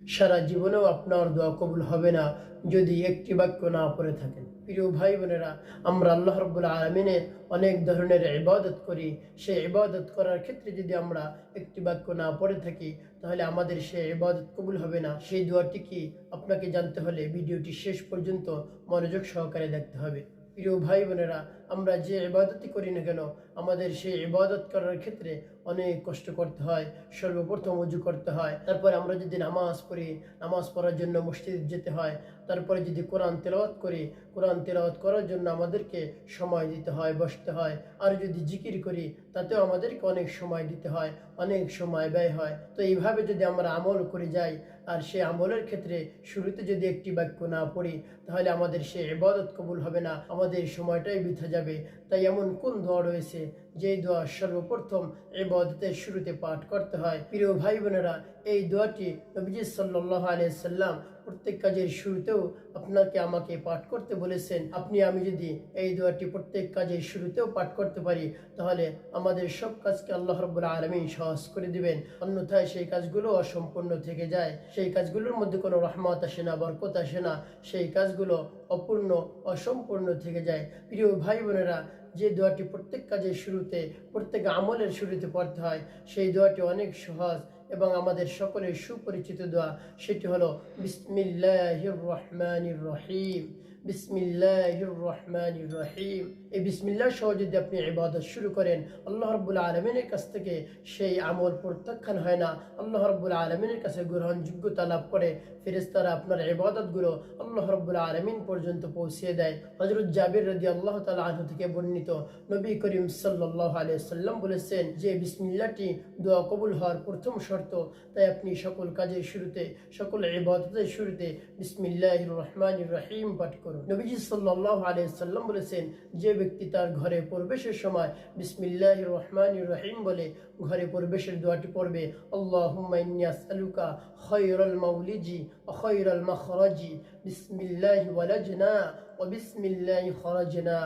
সারা জীবনেও আপনার দোয়া কবুল হবে না যদি একটি বাক্য না পড়ে থাকেন। প্রিয় ভাই বোনেরা, আমরা আল্লাহ রব্বুল আলমিনের অনেক ধরনের ইবাদত করি। সেই ইবাদত করার ক্ষেত্রে যদি আমরা একটি বাক্য না পড়ে থাকি, তাহলে আমাদের সেই ইবাদত কবুল হবে না। সেই দোয়াটি কি আপনাকে জানতে হলে ভিডিওটি শেষ পর্যন্ত মনোযোগ সহকারে দেখতে হবে। প্রিয় ভাই বোনেরা আমরা যে ইবাদতই করি না কেন, আমাদের সেই ইবাদত করার ক্ষেত্রে অনেক কষ্ট করতে হয়, সর্বপ্রথম উজু করতে হয়। তারপরে আমরা যদি নামাজ পড়ি, নামাজ পড়ার জন্য মসজিদ যেতে হয়, তারপরে যদি কোরআন তেলাওয়াত করি, কোরআন তেলাওয়াত করার জন্য আমাদেরকে সময় দিতে হয়, বসতে হয়। আর যদি জিকির করি, তাতেও আমাদেরকে অনেক সময় দিতে হয়, অনেক সময় ব্যয় হয়। তো এইভাবে যদি আমরা আমল করে যাই আর সে আমলের ক্ষেত্রে শুরুতে যদি একটি বাক্য না পড়ি, তাহলে আমাদের সে এবাদত কবুল হবে না, আমাদের সময়টাই বৃথা যাবে। তাই এমন কোন দোয়া রয়েছে যেই দোয়া সর্বপ্রথম এবাদতের শুরুতে পাঠ করতে হয়? প্রিয় ভাই বোনেরা, এই দোয়াটি নবীজ সাল্লাহ আলিয়া সাল্লাম প্রত্যেক কাজের শুরুতেও আপনাকে আমাকে পাঠ করতে বলেছেন। আপনি, আমি যদি এই দোয়াটি প্রত্যেক কাজের শুরুতেও পাঠ করতে পারি, তাহলে আমাদের সব কাজকে আল্লাহ রব্বুল্লা আলমী সহজ করে দিবেন। অন্যথায় সেই কাজগুলো অসম্পূর্ণ থেকে যায়। সেই কাজগুলোর মধ্যে কোনো রহমত আসে না, বরকত আসে না। সেই কাজগুলো অপূর্ণ, অসম্পূর্ণ থেকে যায়। প্রিয় ভাই বোনেরা যে দোয়াটি প্রত্যেক কাজের শুরুতে, প্রত্যেক আমলের শুরুতে পড়তে হয়, সেই দোয়াটি অনেক সহজ এবং আমাদের সকলের সুপরিচিত দোয়া। সেটি হলো বিসমিল্লাহ রহমানির রহিম। বিসমিল্লাহির রহমানির রহিম। এই বিসমিল্লাহ সহ যদি আপনি ইবাদত শুরু করেন, আল্লাহ রব্বুল আলমিনের কাছ থেকে সেই আমল প্রত্যাখ্যান হয় না। আল্লাহ রব্বুল আলমিনের কাছে গ্রহণযোগ্যতা লাভ করে ফেরেস্তারা আপনার ইবাদতগুলো আল্লাহ রব্বুল আলমিন পর্যন্ত পৌঁছিয়ে দেয়। হজরত জাবির রদি আল্লাহ তালা থেকে বর্ণিত নবী করিম সাল্লাহ আলিয়াল্লাম বলেছেন যে বিসমিল্লাটি দোয়া কবুল হওয়ার প্রথম শর্ত। তাই আপনি সকল কাজের শুরুতে, সকল ইবাদতের শুরুতে বিসমিল্লাহ রহমান রহিম পাঠ করুন। করো নবীজি সাল্লাহ আলিয়াল্লাম বলেছেন, যে ব্যক্তি তার ঘরে প্রবেশের সময় বিসমিল্লাহ রহমান রহিম বলে ঘরে প্রবেশের দোয়াটি পড়বে আল্লাহুমাইয়াসুকা খৈরল মাউলিজি খৈরল মখরজি, বিসমিল্লাহ ওয়ালাজনা ও বিসমিল্লাহ খরজনা।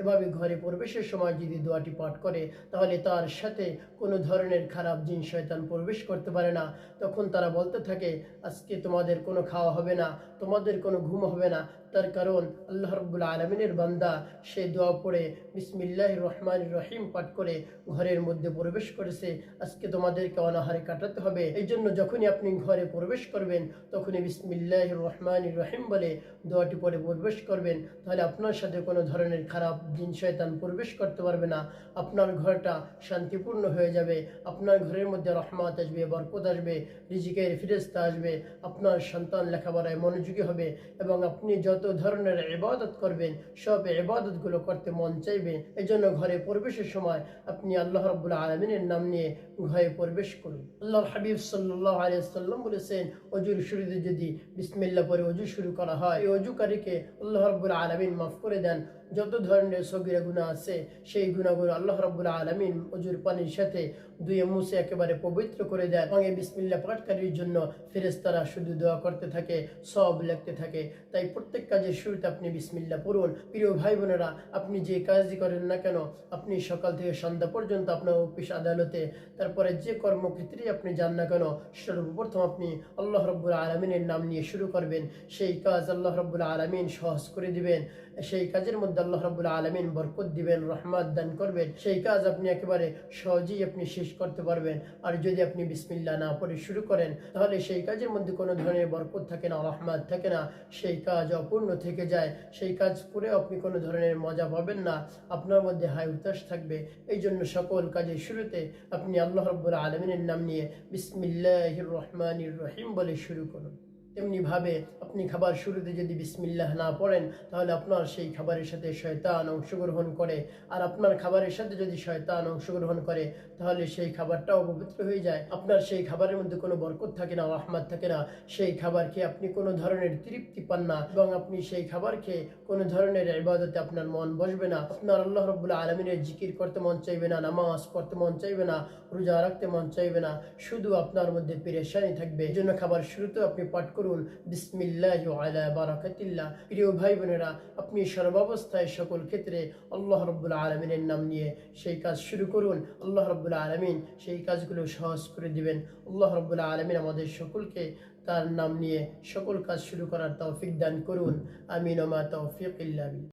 এভাবে ঘরে প্রবেশের সময় যদি দোয়াটি পাঠ করে, তাহলে তার সাথে কোনো ধরনের খারাপ জিন শয়তান প্রবেশ করতে পারে না। তখন তারা বলতে থাকে, আজকে তোমাদের কোনো খাওয়া হবে না, তোমাদের কোনো ঘুম হবে না। তার কারণ আল্লাহ রব্বুল আলমিনের বান্দা, সে দোয়া পড়ে বিসমিল্লাহ রহমান রহিম পাঠ করে ঘরের মধ্যে প্রবেশ করেছে। আজকে তোমাদেরকে অনাহারে কাটাতে হবে। এই জন্য যখনই আপনি ঘরে প্রবেশ করবেন, তখনই বিসমিল্লাহ রহমান রহিম বলে দোয়াটি পরে প্রবেশ করবেন, তাহলে আপনার সাথে কোনো ধরনের খারাপ জিন শয়তান প্রবেশ করতে পারবে না। আপনার ঘরটা শান্তিপূর্ণ হয়ে যাবে, আপনার ঘরের মধ্যে রহমত আসবে, বরকত আসবে, রিজিকের ফিরেস্তা আসবে, আপনার সন্তান লেখাপড়ায় মনোযোগী হবে এবং আপনি যত ধরনের ইবাদত করবেন, সব ইবাদতগুলো করতে মন চাইবে। এই জন্য ঘরে প্রবেশের সময় আপনি আল্লাহ রব্বুল আলমিনের নাম নিয়ে ঘরে প্রবেশ করুন। আল্লাহর হাবিব সাল্লাহ আলিয়া সাল্লাম বলেছেন, অজুর শুরুতে যদি বিসমিল্লা পরে অজু শুরু করা হয়, এই অজুকারীকে আল্লাহ রব্বুল আলমিন মাফ করে দেন যত ধরনের সগিরা গুণা আছে, সেই গুণাগুলো আল্লাহ রব্বুল আলমিন অজুর পানির সাথে দুয়ে মুছে একেবারে পবিত্র করে দেয় এবং এই বিসমিল্লা পাঠকারীর জন্য ফেরেস্তারা শুধু দোয়া করতে থাকে সব লিখতে থাকে। তাই প্রত্যেক কাজের শুরুতে আপনি বিসমিল্লা পড়ুন। প্রিয় ভাই বোনেরা, আপনি যে কাজই করেন না কেন, আপনি সকাল থেকে সন্ধ্যা পর্যন্ত আপনার অফিস আদালতে, তারপরে যে কর্মক্ষেত্রেই আপনি যান না কেন, সর্বপ্রথম আপনি আল্লাহ রব্বুল আলমিনের নাম নিয়ে শুরু করবেন। সেই কাজ আল্লাহ রব্বুল আলমিন সহজ করে দিবেন। সেই কাজের মধ্যে আল্লাহ রব্বুল আলমিন বরকত দিবেন, রহমত দান করবেন, সেই কাজ আপনি একেবারে সহজেই আপনি শেষ করতে পারবেন। আর যদি আপনি বিসমিল্লা না পড়ে শুরু করেন, তাহলে সেই কাজের মধ্যে কোনো ধরনের বরকত থাকে না, রহমত থাকে না। সেই কাজ অপূর্ণ থেকে যায়, সেই কাজ করে আপনি কোনো ধরনের মজা পাবেন না। আপনার মধ্যে হাই উতাস থাকবে। এই জন্য সকল কাজের শুরুতে আপনি আল্লাহ রব্বুল আলমিনের নাম নিয়ে বিসমিল্লাহ রহমানির রহিম বলে শুরু করুন। তেমনিভাবে আপনি খাবার শুরুতে যদি বিসমিল্লাহ না পড়েন, তাহলে আপনার সেই খাবারের সাথে শয়তান অংশগ্রহণ করে। আর আপনার খাবারের সাথে যদি শয়তান অংশগ্রহণ করে, তাহলে সেই খাবারটাও পবিত্র হয়ে যায়। আপনার সেই খাবারের মধ্যে কোনো বরকত থাকে না, রহমত থাকে না। সেই খাবার খেয়ে আপনি কোনো ধরনের তৃপ্তি পান না এবং আপনি সেই খাবার খেয়ে কোনো ধরনের ইবাদতে আপনার মন বসবে না। আপনার আল্লাহ রব্বুল্লাহ আলমিনের জিকির করতে মন চাইবে না, নামাজ পড়তে মন চাইবে না, রোজা রাখতে মন চাইবে না। শুধু আপনার মধ্যে পেরেশানি থাকবে। এই জন্য খাবার শুরুতেও আপনি পাঠ করুন। বিসমিল্লাহ আলা বারাকাতিল্লাহ। প্রিয় ভাই বোনেরা আপনি সর্বাবস্থায় সকল ক্ষেত্রে আল্লাহ রব্বুল আলমিনের নাম নিয়ে সেই কাজ শুরু করুন। আল্লাহ রব্বুল আলমিন সেই কাজগুলো সহজ করে দিবেন। আল্লাহ রব্বুল আলমিন আমাদের সকলকে তার নাম নিয়ে সকল কাজ শুরু করার তৌফিক দান করুন। আমিন ওমা তৌফিক ইল্লা বিল্লাহ।